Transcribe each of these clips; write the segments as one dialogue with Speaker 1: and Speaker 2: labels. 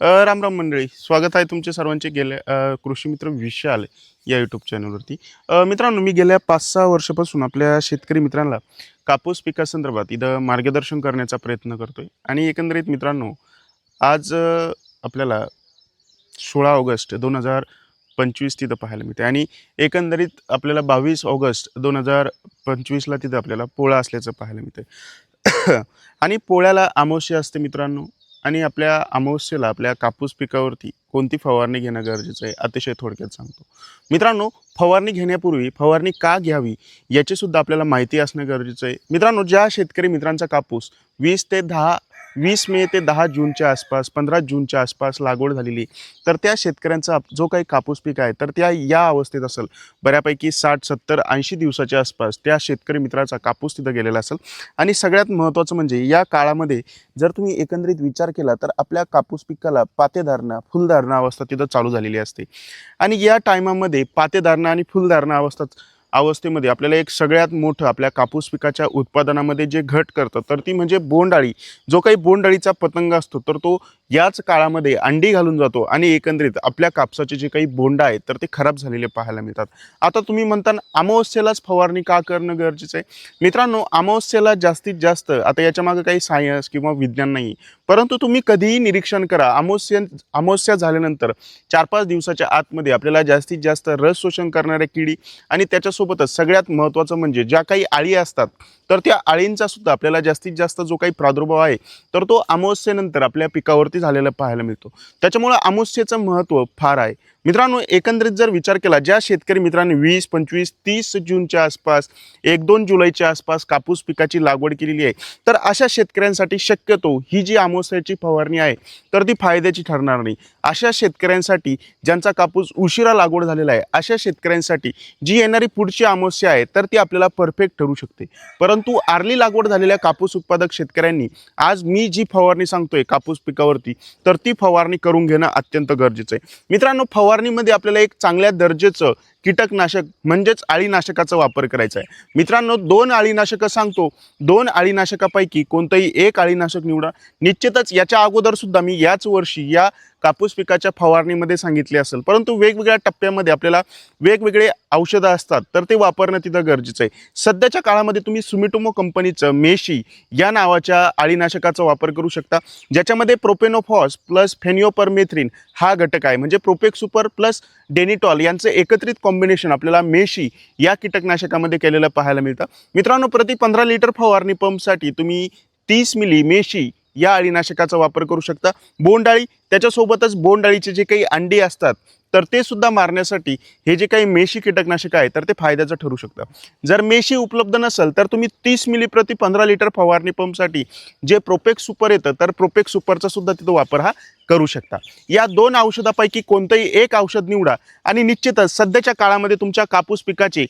Speaker 1: राम राम मंडळी स्वागत आहे तुमचे सर्वांचे गेल्या कृषी मित्र विशाल या यूट्यूब चॅनलवरती मित्रांनो मी गेल्या पाच सहा वर्षापासून आपल्या शेतकरी मित्रांना कापूस पिकासंदर्भात इथं मार्गदर्शन करण्याचा प्रयत्न करतोय. आणि एकंदरीत मित्रांनो आज आपल्याला सोळा ऑगस्ट दोन हजार पंचवीस तिथं पाहायला मिळते आणि एकंदरीत आपल्याला बावीस ऑगस्ट दोन हजार पंचवीसला तिथं आपल्याला पोळा असल्याचं पाहायला मिळतं आणि पोळ्याला अमावस्या असते मित्रांनो आणि आपल्या अमावस्येला आपल्या कापूस पिकावरती कोणती फवारणी घेणं गरजेचं आहे अतिशय थोडक्यात सांगतो. मित्रांनो फवारणी घेण्यापूर्वी फवारणी का घ्यावी याचीसुद्धा आपल्याला माहिती असणं गरजेचं आहे. मित्रांनो ज्या शेतकरी मित्रांचा कापूस वीस ते दहा वीस मे ते दहा जूनच्या आसपास पंधरा जूनच्या आसपास लागवड झालेली. तर त्या शेतकऱ्यांचा जो काही कापूस पीक आहे तर त्या या अवस्थेत असेल. बऱ्यापैकी साठ सत्तर ऐंशी दिवसाच्या आसपास त्या शेतकरी मित्राचा कापूस तिथं गेलेला असेल. आणि सगळ्यात महत्त्वाचं म्हणजे या काळामध्ये जर तुम्ही एकंदरीत विचार केला तर आपल्या कापूस पिकाला पातेधारणा फुलधारणा अवस्था तिथं चालू झालेली असते. आणि या टायमामध्ये पातेधारणा आणि फुलधारणा अवस्था अवस्थेमध्ये आपल्याला एक सगळ्यात मोठं आपल्या कापूस पिकाच्या उत्पादनामध्ये जे घट करतं तर ती म्हणजे बोंडअळी. जो काही बोंडअळीचा पतंग असतो तर तो याच काळामध्ये अंडी घालून जातो आणि एकंदरीत आपल्या कापसाचे जे काही बोंडा आहेत तर ते खराब झालेले पाहायला मिळतात. आता तुम्ही म्हणता अमावस्येलाच फवारणी का करणं गरजेचं आहे? मित्रांनो अमावस्येला जास्तीत जास्त आता याच्यामागं काही सायन्स किंवा विज्ञान नाही परंतु तुम्ही कधीही निरीक्षण करा. अमावस्या अमावस्या झाल्यानंतर चार पाच दिवसाच्या आतमध्ये आपल्याला जास्तीत जास्त रस शोषण करणाऱ्या किडी आणि त्याच्या त्यासोबतच सगळ्यात महत्त्वाचं म्हणजे ज्या काही आळी असतात तर त्या आळींचा सुद्धा आपल्याला जास्तीत जास्त जो काही प्रादुर्भाव आहे तर तो अमावस्येनंतर आपल्या पिकावरती झालेला पाहायला मिळतो. त्याच्यामुळं अमावस्येचं महत्त्व फार आहे. मित्रांनो एकंदरीत जर विचार केला ज्या शेतकरी मित्रांनी वीस पंचवीस तीस जूनच्या आसपास एक दोन जुलैच्या आसपास कापूस पिकाची लागवड केलेली आहे तर अशा शेतकऱ्यांसाठी शक्यतो ही जी अमावस्याची फवारणी आहे तर ती फायद्याची ठरणार नाही. अशा शेतकऱ्यांसाठी ज्यांचा कापूस उशिरा लागवड झालेला आहे अशा शेतकऱ्यांसाठी जी येणारी पुढची अमावस्या आहे तर ती आपल्याला परफेक्ट ठरू शकते. परंतु आर्ली लागवड झालेल्या कापूस उत्पादक शेतकऱ्यांनी आज मी जी फवारणी सांगतोय कापूस पिकावरती तर ती फवारणी करून घेणं अत्यंत गरजेचं आहे. मित्रांनो फवार फवारणीमध्ये आपल्याला एक चांगल्या दर्जाचं कीटकनाशक म्हणजेच अळीनाशकाचा वापर करायचा आहे. मित्रांनो दोन आळीनाशकं सांगतो. दोन अळीनाशकापैकी कोणतंही एक अळीनाशक निवडा. निश्चितच याच्या अगोदर सुद्धा मी याच वर्षी या कापूस पिकाच्या फवारणीमध्ये सांगितले असेल. परंतु वेगवेगळ्या टप्प्यामध्ये आपल्याला वेगवेगळे औषधं असतात तर ते वापरणं तिथं गरजेचं आहे. सध्याच्या काळामध्ये तुम्ही सुमिटोमो कंपनीचं मेशी या नावाच्या अळीनाशकाचा वापर करू शकता ज्याच्यामध्ये प्रोपेनोफॉस प्लस फेनिओपरमेथ्रिन हा घटक आहे. म्हणजे प्रोपेक सुपर प्लस डेनिटॉल यांचं एकत्रित कॉम्बिनेशन आपल्याला मेशी या कीटकनाशकामध्ये केलेलं पाहायला मिळतं. मित्रांनो प्रति पंधरा लिटर फवारणी पंपसाठी तुम्ही तीस मिली मेशी या अळीनाशकाचा वापर करू शकता. बोंडाळी त्याच्यासोबतच बोंडाळीचे जे काही अंडी असतात तर ते सुद्धा मारण्यासाठी हे जे काही मेशी कीटकनाशक आहे तर ते फायद्याचं ठरू शकतं. जर मेशी उपलब्ध नसेल तर तुम्ही तीस मिली प्रति पंधरा लिटर फवारणी पंपसाठी जे प्रोपेक सुपर येतं तर प्रोपेक सुपरचा सुद्धा तिथं वापर हा करू शकता. या दोन औषधापैकी कोणतंही एक औषध निवडा आणि निश्चितच सध्याच्या काळामध्ये तुमच्या कापूस पिकाचे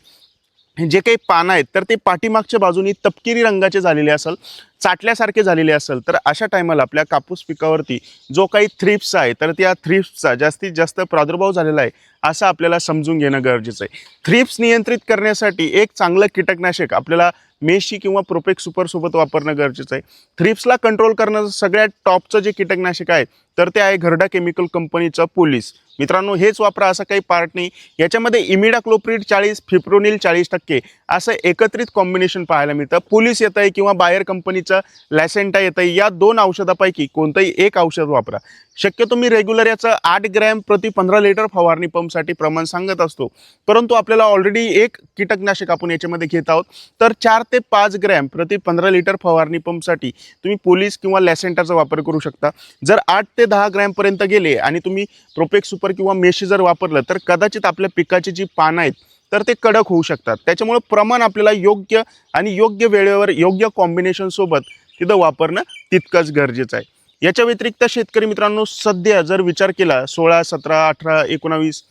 Speaker 1: जे काही पानं आहेत तर ते पाठीमागच्या बाजूनी तपकिरी रंगाचे झालेले असेल चाटल्यासारखे झालेले असेल तर अशा टायमाला आपल्या कापूस पिकावरती जो काही थ्रिप्स आहे तर त्या थ्रिप्सचा जास्तीत जास्त प्रादुर्भाव झालेला आहे असं आपल्याला समजून घेणं गरजेचं आहे. थ्रिप्स नियंत्रित करण्यासाठी एक चांगलं कीटकनाशक आपल्याला मेशी किंवा प्रोपेक सुपरसोबत वापरणं गरजेचं आहे. थ्रिप्सला कंट्रोल करण्याचं सगळ्यात टॉपचं जे कीटकनाशक आहे तर ते आहे घरडा केमिकल कंपनीचं पोलीस. मित्रांनो हेच वापरा असं काही पार्ट नाही. याच्यामध्ये इमिडाक्लोप्रिड चाळीस फिप्रोनिल चाळीस टक्के असं एकत्रित कॉम्बिनेशन पाहायला मिळतं. पोलीस येत आहे किंवा बायर कंपनीचं लॅसेंटा येत आहे या दोन औषधापैकी कोणतंही एक औषध वापरा. शक्य तुम्ही रेग्युलर याचं आठ ग्रॅम प्रति पंधरा लिटर फवारणी पंपसाठी प्रमाण सांगत असतो. परंतु आपल्याला ऑलरेडी एक कीटकनाशक आपण याच्यामध्ये घेत आहोत. तर चार ते पाच ग्रॅम प्रति पंधरा लिटर फवारणी पंपसाठी तुम्ही पोलीस किंवा लॅसेंटाचा वापर करू शकता. जर आठ ते दहा ग्रॅमपर्यंत गेले आणि तुम्ही प्रोपेक्स सुपर किंवा मेशी जर वापरलं तर कदाचित आपल्या पिकाची जी पानं आहेत तर ते कडक होऊ शकतात. त्याच्यामुळं प्रमाण आपल्याला योग्य आणि योग्य वेळेवर योग्य कॉम्बिनेशनसोबत तिथं वापरणं तितकंच गरजेचं आहे. याच्या व्यतिरिक्त शेतकरी मित्रांनो सध्या जर विचार केला सोळा सतरा अठरा एकोणावीस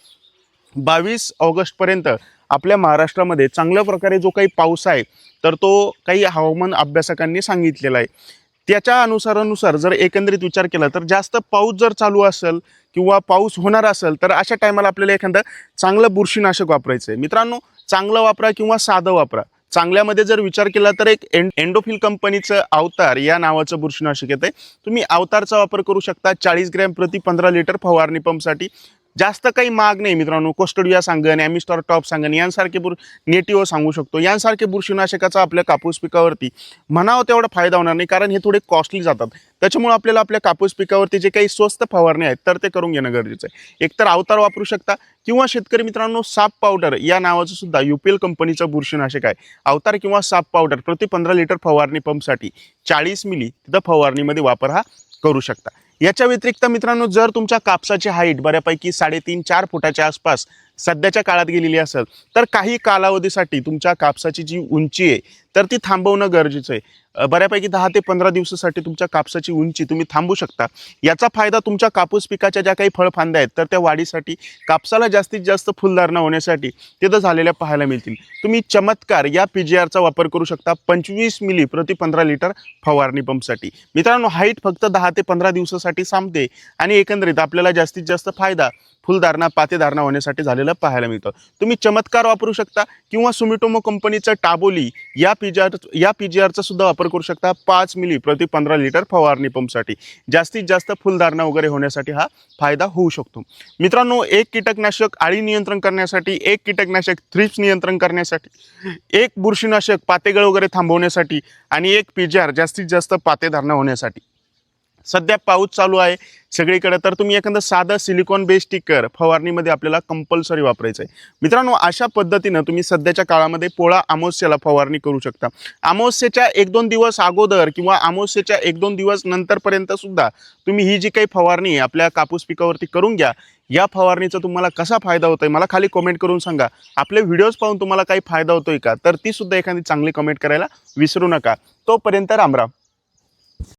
Speaker 1: बावीस ऑगस्टपर्यंत आपल्या महाराष्ट्रामध्ये चांगल्या प्रकारे जो काही पाऊस आहे तर तो काही हवामान अभ्यासकांनी सांगितलेला आहे. त्याच्या अनुसारानुसार जर एकंदरीत विचार केला तर जास्त पाऊस जर चालू असेल किंवा पाऊस होणार असेल तर अशा टायमाला आपल्याला एखादं चांगलं बुरशीनाशक वापरायचं आहे मित्रांनो चांगलं वापरा किंवा साधं वापरा. चांगल्यामध्ये जर विचार केला तर एक एन एंडोफिल कंपनीचं अवतार या नावाचं बुरशीनाशक येतं आहे तुम्ही अवतारचा वापर करू शकता चाळीस ग्रॅम प्रति पंधरा लिटर फवारणी पंपसाठी जास्त काही माग नाही मित्रांनो. कोस्टोडिया सांगन ॲमिस्टॉर टॉप सांगन यांसारखे बुर नेटिओ सांगू शकतो. यांसारखे बुरशीनाशकाचा आपल्या कापूस पिकावरती म्हणावं तेवढा फायदा होणार नाही कारण हे थोडे कॉस्टली जातात. त्याच्यामुळे आपल्याला आपल्या कापूस पिकावरती जे काही स्वस्त फवारणी आहेत तर ते करून घेणं गरजेचं आहे. एकतर अवतार वापरू शकता किंवा शेतकरी मित्रांनो साप पावडर या नावाचं सुद्धा युपीएल कंपनीचं बुरशीनाशक आहे. अवतार किंवा साप पावडर प्रति पंधरा लिटर फवारणी पंपसाठी चाळीस मिली तिथं फवारणीमध्ये वापर हा करू शकता. याच्या व्यतिरिक्त मित्रांनो जर तुमच्या कापसाची हाईट बऱ्यापैकी साडेतीन चार फुटाच्या आसपास सध्याच्या काळात गेलेली असेल तर काही कालावधीसाठी तुमच्या कापसाची जी उंची आहे तर ती थांबवणं गरजेचं आहे. बऱ्यापैकी दहा ते पंधरा दिवसासाठी तुमच्या कापसाची उंची तुम्ही थांबू शकता. याचा फायदा तुमच्या कापूस पिकाच्या ज्या काही फळफांद्या आहेत तर त्या वाढीसाठी कापसाला जास्तीत जास्त फुलधारणा होण्यासाठी तिथं झालेल्या पाहायला मिळतील. तुम्ही चमत्कार या पी जी आरचा वापर करू शकता पंचवीस मिली प्रति पंधरा लिटर फवारणी पंपसाठी. मित्रांनो हाईट फक्त दहा ते पंधरा दिवसासाठी सांभते आणि एकंदरीत आपल्याला जास्तीत जास्त फायदा फुलधारणा पातेधारणा होण्यासाठी झालेला पाहायला मिळतं. तुम्ही चमत्कार वापरू शकता किंवा सुमिटोमो कंपनीचं टाबोली या पी जी आर या पी जी आरचा सुद्धा वापर करू शकता पाच मिली प्रति पंधरा लिटर फवारणी पंपसाठी. जास्तीत जास्त फुलधारणा वगैरे होण्यासाठी हा फायदा होऊ शकतो. मित्रांनो एक कीटकनाशक आळी नियंत्रण करण्यासाठी एक कीटकनाशक थ्रिप्स नियंत्रण करण्यासाठी एक बुरशीनाशक पातेगळ वगैरे थांबवण्यासाठी आणि एक पी जी आर जास्तीत जास्त पातेधारणा होण्यासाठी. सध्या पाऊस चालू आहे. सगळीकडे तर तुम्ही एखादं साधं सिलिकॉन बेस स्टिकर फवारणीमध्ये आपल्याला कंपल्सरी वापरायचं आहे. मित्रांनो अशा पद्धतीनं तुम्ही सध्याच्या काळामध्ये पोळा अमावस्येला फवारणी करू शकता. अमावस्येच्या एक दोन दिवस अगोदर किंवा अमावस्येच्या एक दोन दिवस नंतरपर्यंत सुद्धा तुम्ही ही जी काही फवारणी आहे आपल्या कापूस पिकावरती करून घ्या. या फवारणीचा तुम्हाला कसा फायदा होतो आहे मला खाली कमेंट करून सांगा. आपले व्हिडिओज पाहून तुम्हाला काही फायदा होतोय का? तर ती सुद्धा एखादी चांगली कमेंट करायला विसरू नका. तोपर्यंत रामराम